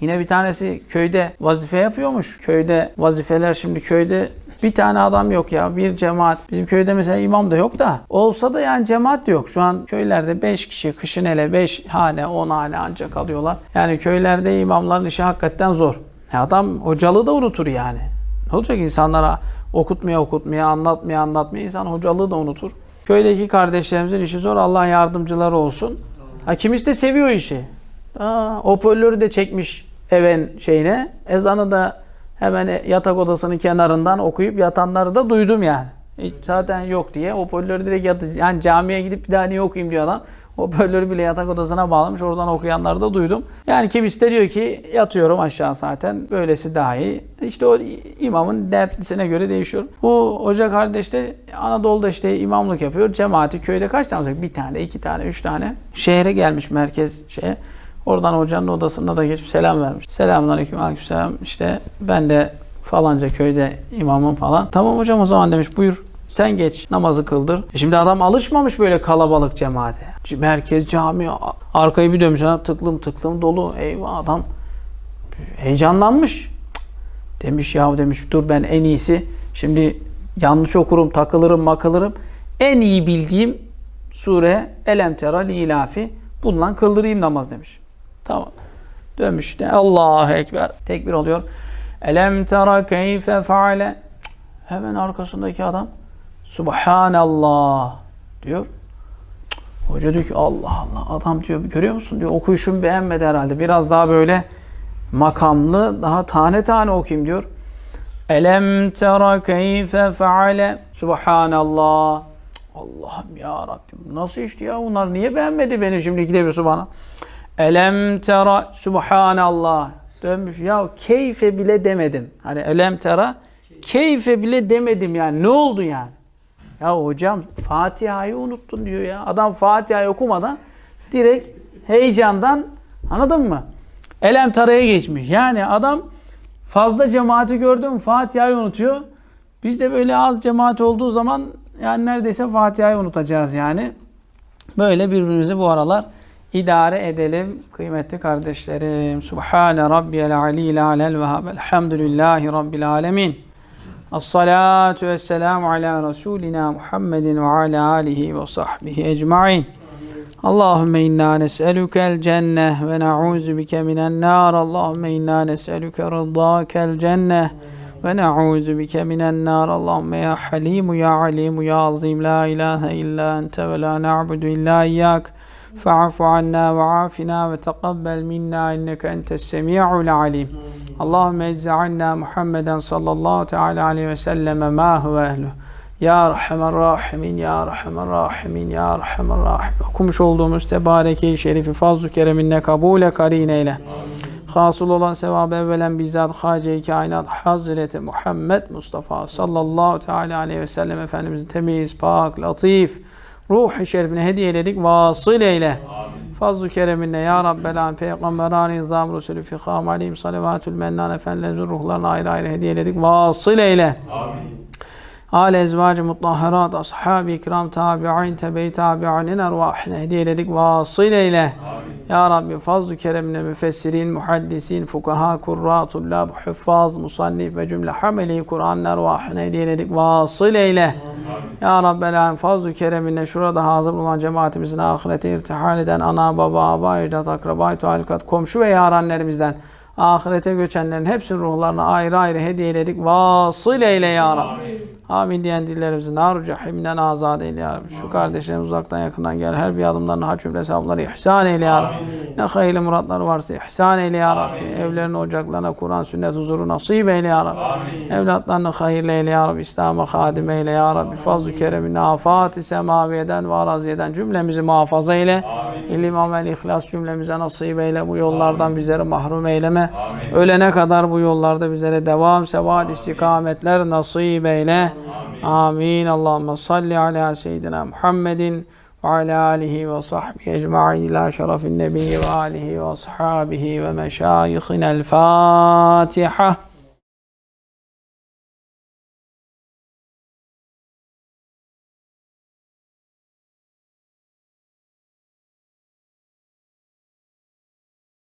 Yine bir tanesi köyde vazife yapıyormuş. Köyde vazifeler şimdi köyde bir tane adam yok ya. Bir cemaat. Bizim köyde mesela imam da yok da. Olsa da yani cemaat de yok. Şu an köylerde 5 kişi kışın hele 5 hane 10 hane ancak alıyorlar. Yani köylerde imamların işi hakikaten zor. Ya adam hocalığı da unutur yani. Ne olacak insanlara okutmaya okutmaya, anlatmaya anlatmaya insan hocalığı da unutur. Köydeki kardeşlerimizin işi zor. Allah yardımcıları olsun. Ha, kimisi de seviyor işi. Aa, hoparlörü de çekmiş even şeyine. Ezanı da hemen yatak odasının kenarından okuyup yatanları da duydum yani. Hiç zaten yok diye hoparlörü direkt yatı, yani camiye gidip bir daha niye okuyayım diyor adam. Hoparlörü bile yatak odasına bağlamış. Oradan okuyanları da duydum. Yani kimisi de diyor ki yatıyorum aşağı zaten. Böylesi daha iyi. İşte o imamın dertlisine göre değişiyor. Bu hoca kardeş de Anadolu'da işte imamlık yapıyor. Cemaati köyde kaç tane olacak? Bir tane, iki tane, üç tane. Şehre gelmiş merkez şeye. Oradan hocanın odasında da geçip selam vermiş. Selamun aleyküm, aleykümselam. İşte ben de falanca köyde imamım falan. Tamam hocam o zaman demiş buyur sen geç namazı kıldır. E Şimdi adam alışmamış böyle kalabalık cemaate. Merkez cami arkayı bir dönmüş adam tıklım tıklım dolu. Eyvah adam heyecanlanmış. Demiş ya demiş dur ben en iyisi şimdi yanlış okurum takılırım makılırım. En iyi bildiğim sure Elem Tera Lilafi bununla kıldırayım namaz demiş. Tamam. Dönmüş Allahu Ekber. Tekbir oluyor. Elem tera keyfe faale. Hemen arkasındaki adam Subhanallah diyor. Hoca diyor ki Allah Allah adam diyor görüyor musun diyor okuyuşumu beğenmedi herhalde. Biraz daha böyle makamlı daha tane tane okuyayım diyor. Elem tera keyfe faale. Subhanallah. Allah'ım ya Rabbim nasıl işti ya bunlar niye beğenmedi beni şimdi ikide bir. Elem tera subhanallah dönmüş ya keyfe bile demedim. Hani elem tera keyfe bile demedim yani ne oldu yani? Ya hocam Fatiha'yı unuttun diyor ya. Adam Fatiha'yı okumadan direkt heyecandan anladın mı? Elem taraya geçmiş. Yani adam fazla cemaati gördüm Fatiha'yı unutuyor. Biz de böyle az cemaat olduğu zaman yani neredeyse Fatiha'yı unutacağız yani. Böyle birbirimizi bu aralar idare edelim kıymetli kardeşlerim. Subhane rabbiyel aliyyil alel vehhab. Elhamdülillahi rabbil alemin. As-salatu vesselamu ala Resulina Muhammedin ve ala alihi ve sahbihi ecma'in. Allahümme inna nes'elukel cenneh ve na'uzu bike minen nar. Allahümme inna nes'eluke rıdakel cenneh ve na'uzu bike minen nar. Allahümme ya halimu ya alimu ya azim la ilahe illa ente ve la na'budu illa iyyak. فاعف عنا وعافنا وتقبل منا إنك أنت السميع العليم اللهم اجز عنا محمدا صلى الله تعالى عليه وسلم ما هو أهله Ya Rahman Rahimin, Ya Rahman Rahimin, Ya Rahman Rahim. Okumuş olduğumuz Tebareke-i Şerifi fazl-ı kereminle kabule karin eyle. Hasıl olan sevabı evvelen bizzat Hace-i Kainat Hazreti Muhammed Mustafa sallallahu teala aleyhi ve sellem Efendimizin temiz, pak, latif, ruh-i şerifine hediye eyledik. Vasıl eyle. Fazl-ı kereminle Ya Rabbel Alem Peygamberani Nizam Resulü Fikam Aleyhim Salavatül Mennan Efendilerimizin ruhlarına ayrı ayrı hediye eyledik. Vasıl eyle. Âle ezvacı mutahharat, ashab-ı ikram, tabi'in, tebe-i tabi'inin ervahine hediye eyledik. Vasıl eyle. Ya Rabbi fazl-ı keremine müfessirin, muhaddisin, fukaha, kurra, tullab, hüffaz, musannif ve cümle hameli Kur'an ervahine hediye eyledik. Vasıl eyle. Ya Rabbel fazl-ı keremine şurada hazır olan cemaatimizin ahirete irtihal eden ana, baba, aba, ecdat, akraba, talikat, komşu ve yaranlerimizden ahirete göçenlerin hepsinin ruhlarına ayrı ayrı hediye eyledik. Vasıl eyle ya Rabbi. Amin diyen dillerimizi nar cehimden azat eyle ya Rabbi. Şu kardeşlerimiz uzaktan yakından gel. Her bir adımlarını hac cümle hesapları ihsan eyle ya Rabbi. Ne hayırlı muratları varsa ihsan eyle ya Rabbi. Evlerine, ocaklarına Kur'an, sünnet, huzuru nasip eyle ya Rabbi. Evlatlarını hayırlı eyle ya Rabbi. İslam'a hadim eyle ya Rabbi. Fazl-ı kereminle afat-ı semaviyeden ve araziyeden cümlemizi muhafaza eyle. İlim, amel, ihlas cümlemize nasip eyle. Bu yollardan bizleri mahrum eyleme. Ölene kadar bu yollarda bizlere devam, sebat, istikametler nasip eyle. Amin. Allahümme salli ala seyyidina Muhammedin ve ala alihi ve sahbihi ecma'in ila şerefin nebiyyi ve alihi